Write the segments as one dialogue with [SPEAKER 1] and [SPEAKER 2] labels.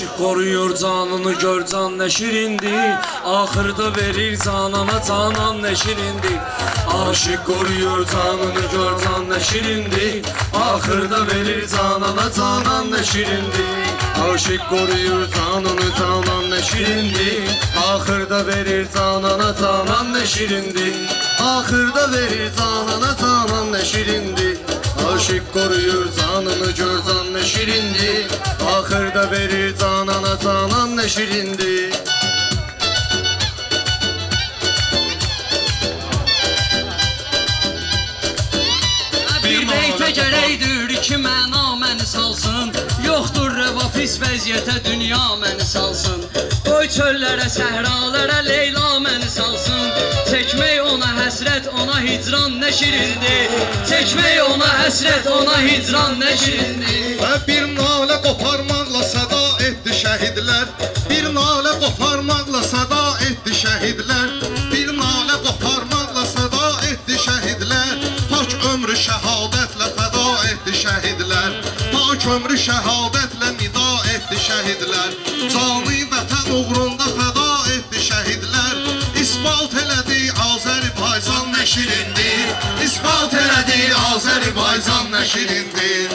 [SPEAKER 1] Aşık koruyur canını gör can ne şirindi. Ahırda verir canana canan ne şirindi. Aşık koruyur canını gör can ne şirindi. Ahırda verir canana canan ne şirindi. Aşık koruyur canını canan ne şirindi. Ahırda verir canana canan ne şirindi. Ahırda verir canana canan ne şirindi Aşık koruyur canını gör can ne şirindi? Ahırda verir canana canan ne şirindi?
[SPEAKER 2] Bir beytə gərəkdir ki məna məni salsın. Yoxdur rəva pis vəziyyətə dünya məni salsın. Qoy çöllərə, səhralara Leyla məni salsın Çəkmək ona həsrət, ona hicran nə şirindir Çəkmək ona həsrət, ona hicran nə şirindir
[SPEAKER 3] Və bir nalə qoparmaqla səda etdi şəhidlər. Bir nalə qoparmaqla səda etdi şəhidlər. Bir nalə qoparmaqla səda etdi şəhidlər. Pak ömrü şəhadətlə fəda etdi şəhidlər. Pak ömrü şəhadətlə nida etdi şəhidlər. Canı vətən uğrunda fəda Azərbaycan nəşirindir İsbalt elədi Azərbaycan nəşirindir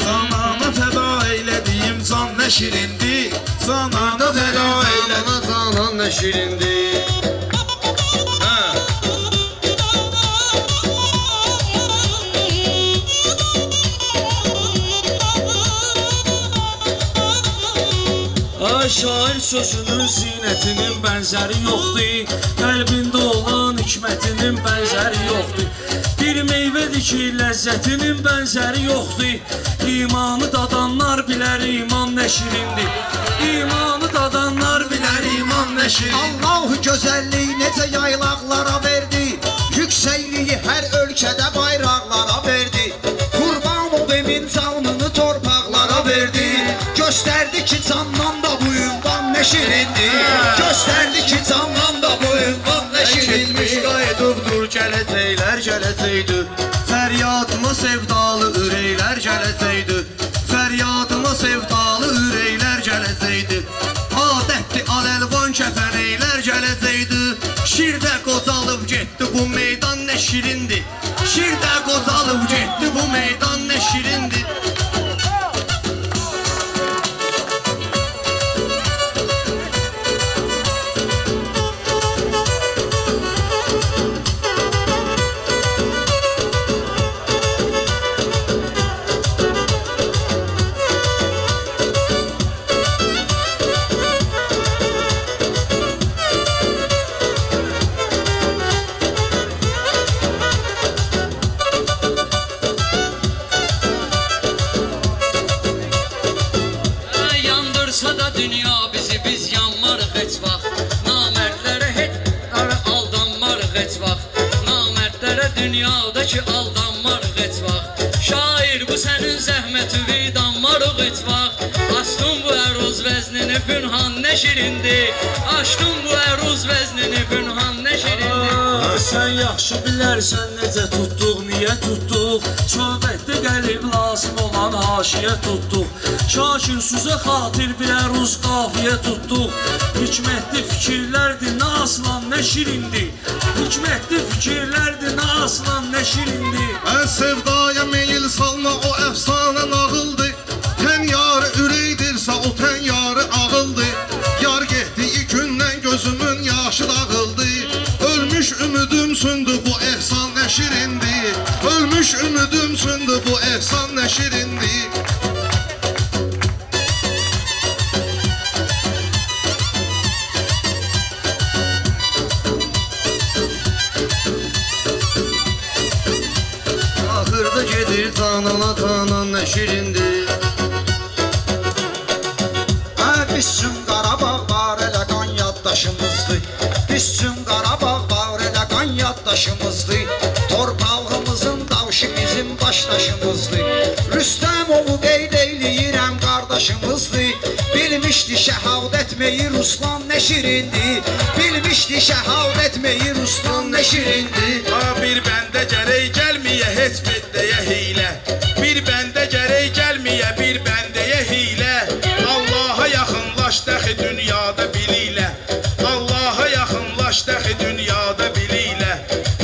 [SPEAKER 1] Canana fəda eylədiyim can nə şirindi Canana fəda
[SPEAKER 3] Canana canan nə şirindir
[SPEAKER 1] sözünün zinətinin bənzəri yoxdur Qəlbində olan hikmətinin bənzəri yoxdur Bir meyvədir ki, ləzzətinin bənzəri yoxdur İmanı dadanlar bilər iman nə şirindir İmanı dadanlar bilər iman nə şirindir
[SPEAKER 4] Allahu gözəlliyi necə yaylaqlara verdi. Yüksəkliyi hər ölkədə bayraqlara şirindir Göstərdi ki candan da bu ünvan nə
[SPEAKER 3] Getmiş
[SPEAKER 4] şirindir
[SPEAKER 3] qayıdıbdır gələcəklər gələcəkdi Fəryadımı sevdalı ürəklər gələcəkdi Fəryadımı sevdalı ürəklər gələcəkdi Adətli aləlvan kəfənəklər gələcəkdi Şirdə qocalıb getdi bu meydan nə şirindir Şirdə qocalıb getdi bu meydan nə şirindir
[SPEAKER 2] vaxt Açdın bu əruz vəznini pünhan nə şirindir Açdın bu əruz vəznini pünhan nə şirindir
[SPEAKER 1] Aa, Sən yaxşı bilərsən necə tutduq, niyə tutduq Söhbətdə qəlib lazım olan haşiyə tutduq Şakir sözə xatir bir əruz qafiyə tutduq Hikmətli fikirlərdir, nə aslan, nə şirindir Hikmətli fikirlərdir, nə aslan, nə şirindir
[SPEAKER 3] Ən sevdaya meyil salma o əfsanə nağıldır Ölmüş ümüdüm söndü bu ehsan nə şirindir. Ahırda gedir canana canan nə şirindir.
[SPEAKER 4] Hə biz üçün Qarabağ var elə qan Bilmişdi şəhadət meyi Ruslan nə şirindir Bilmişdi şəhadət meyi Ruslan nə şirindir
[SPEAKER 3] Ha bir
[SPEAKER 5] gərək gəlməyə heç bəndəyə hiylə Bir bəndə gərək gəlməyə bir bəndəyə hiylə Allaha yaxınlaş dəxi dünyada bililə Allaha yaxınlaş dəxi dünyada bililə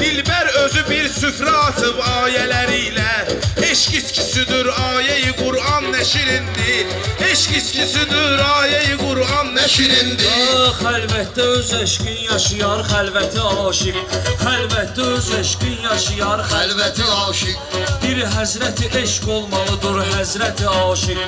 [SPEAKER 5] Dilbər özü bir süfrə atıb ayələri ilə Eşq iskisidir ayə-i Qur'an nəşirindir Eşq iskisidir ayə-i Qur'an nəşirindir
[SPEAKER 1] Ah, Xəlvətdə öz eşqin yaşayar xəlvəti aşiq. Xəlvətdə öz eşqin yaşayar
[SPEAKER 3] Xəlvəti aşiq.
[SPEAKER 1] Bir həzrəti eşq olmalıdır həzrəti aşiq.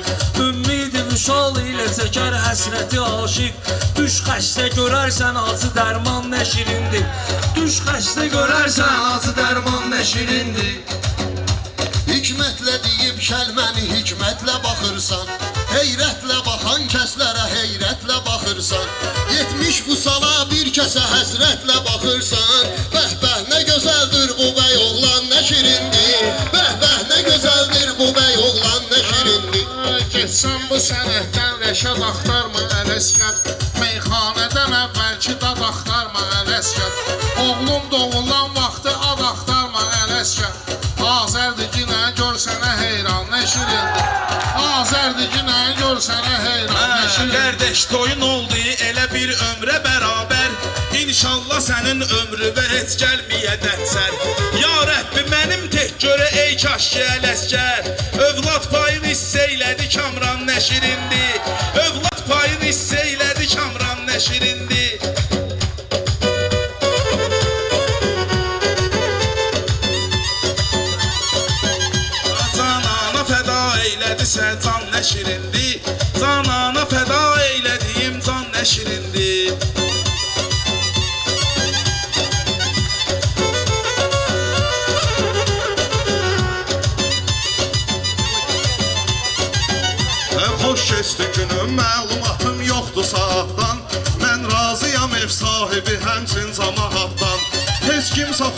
[SPEAKER 1] Ümmidi vüsal ilə çəkər həsrəti aşiq. Düş xəstə görərsən acı dərman nə şirindir. Düş xəstə görərsən acı dərman nə şirindir.
[SPEAKER 6] Hikmətlə deyib kəlməni hikmətlə baxırsan Heyrətlə baxan kəslərə heyrətlə baxırsan. 70 vusala bir kəsə həsrətlə baxırsan. Bəh bəh nə gözəldir bu bəy oğlan nə şirindir. Bəh bəh nə gözəldir bu bəy oğlan nə şirindir.
[SPEAKER 7] Getsən bu sənətdən rəşad axtarma ələskət Meyxanədən əvvəlki dad axtarma ələskət Oğlum doğulan vaxtı ad axtarma ələskət Azərdir ki, nə gör heyran nə şirindir sənə heyran.
[SPEAKER 5] Qardaş toyun oldu elə bir ömrə bərabər İnşallah sənin ömrüvə heç gəlməyə dətsər Ya Rəbbi mənim tək görə ey kaş ki ələskər Övlad payını hissə elədi Kamran nəşirindi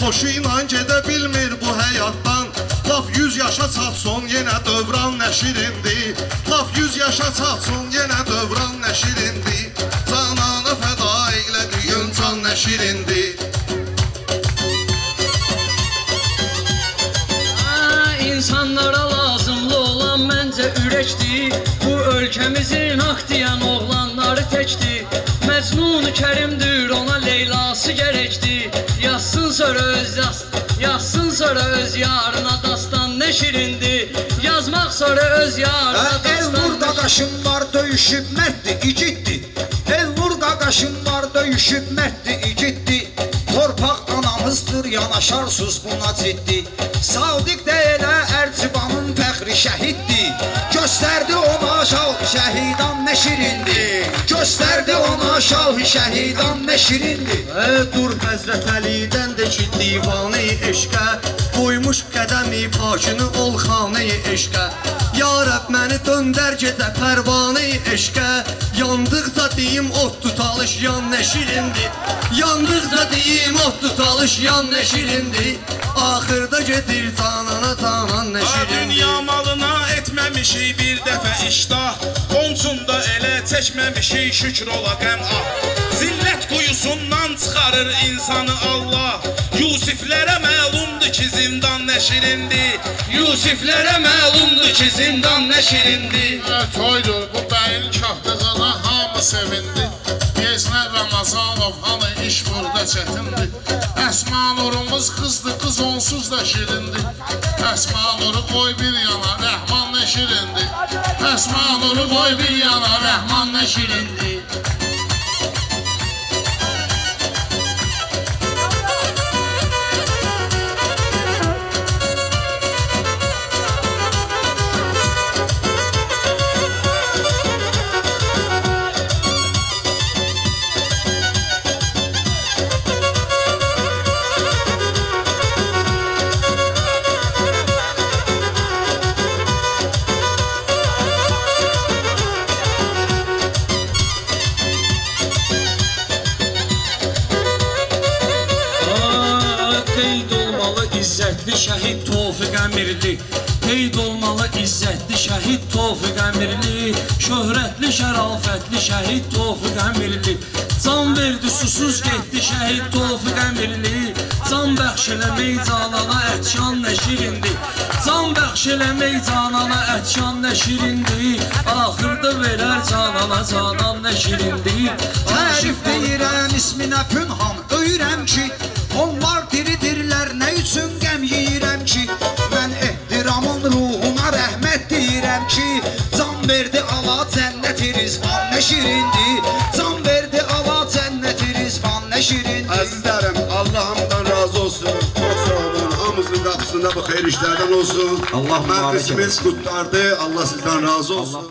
[SPEAKER 3] Xoşu ilə gedə bilmir bu həyatdan. Laf 100 yaşa çatson yenə dövran nə şirindir. Laf 100 yaşa çatson yenə dövran nə şirindir. Canana fəda eylədiyin can nə şirindir.
[SPEAKER 2] Ha, İnsanlara lazımlı olan məncə ürəkdir. Bu ölkəmizin deyən oğlanları təkdir. Məcnun Kərimdir, sonra öz yarına dastan nə şirindir Yazmaq sonra öz yarına
[SPEAKER 4] Ha, El
[SPEAKER 2] dastan
[SPEAKER 4] vur qaqaşım var döyüşüb mərddir, igiddir El vur qaqaşım var döyüşüb mərddir, igiddir Torpaq anamızdır, yanaşarsız buna ciddi. Sadiq də elə Ərcibanın fəxri şəhiddir Göstərdi ona şah şəhidan nə şirindir Göstərdi ona şah şəhidan nə şirindir
[SPEAKER 8] Ə, dur Həzrət Əlidən də ki divanı eşqə Qoymuş qədəmi pakını ol xanə eşqə. Ya Rəbb məni döndər gedə pərvanə eşqə Yandıqca deyim ot tutalış yan nə şirindir Yandıqca deyim ot tutalış yan nə şirindir Axırda gedir canana canan nə
[SPEAKER 5] Ha
[SPEAKER 8] şirindir
[SPEAKER 5] dünya malına etməmişik bir dəfə iştah. Qonçunda elə çəkməmişik şükür ola qəm ah Zillət quyusundan çıxarır insanı Allah. Yusiflərə məlumdur ki zindan nə şirindir Yusiflərə məlumdur ki zindan nə şirindir
[SPEAKER 7] Ə, Toydur bu bəyin kahdığına hamı sevindi. Gezmə Ramazanov hamı iş burada çətindir. Əsma nurumuz qızdır, qız onsuz da şirindir. Əsma nuru qoy bir yana, Rəhman nə şirindir. Əsma nuru qoy bir yana, Rəhman nə şirindir
[SPEAKER 1] izzətli şəhid Tofiq Əmirli Qeyd olmalı izzətli şəhid Tofiq Əmirli Şöhrətli şərafətli şəhid Tofiq Əmirli Can verdi susuz getdi şəhid Tofiq Əmirli Can bəxş eləmək canana ətşan nə şirindir Can bəxş eləmək canana ətşan nə şirindir Axırda verər canana canan nə şirindir
[SPEAKER 4] Tərif deyirəm isminə pünhan Öyürəm ki onlar diridirlər Nə üçün qəm yeyirəm ki Mən ehtiramın ruhuna rəhmət deyirəm ki Can verdi ala cənnət rizvan nə şirindir Can verdi ala cənnət rizvan nə şirindir
[SPEAKER 9] Əzizlərim, Allah hamıdan razı olsun. Çox sağ olun. Hamımızın qapısında bu xeyir işlərdən olsun.
[SPEAKER 8] Allah
[SPEAKER 9] qismimiz qutlardı. Allah sizdən razı olsun.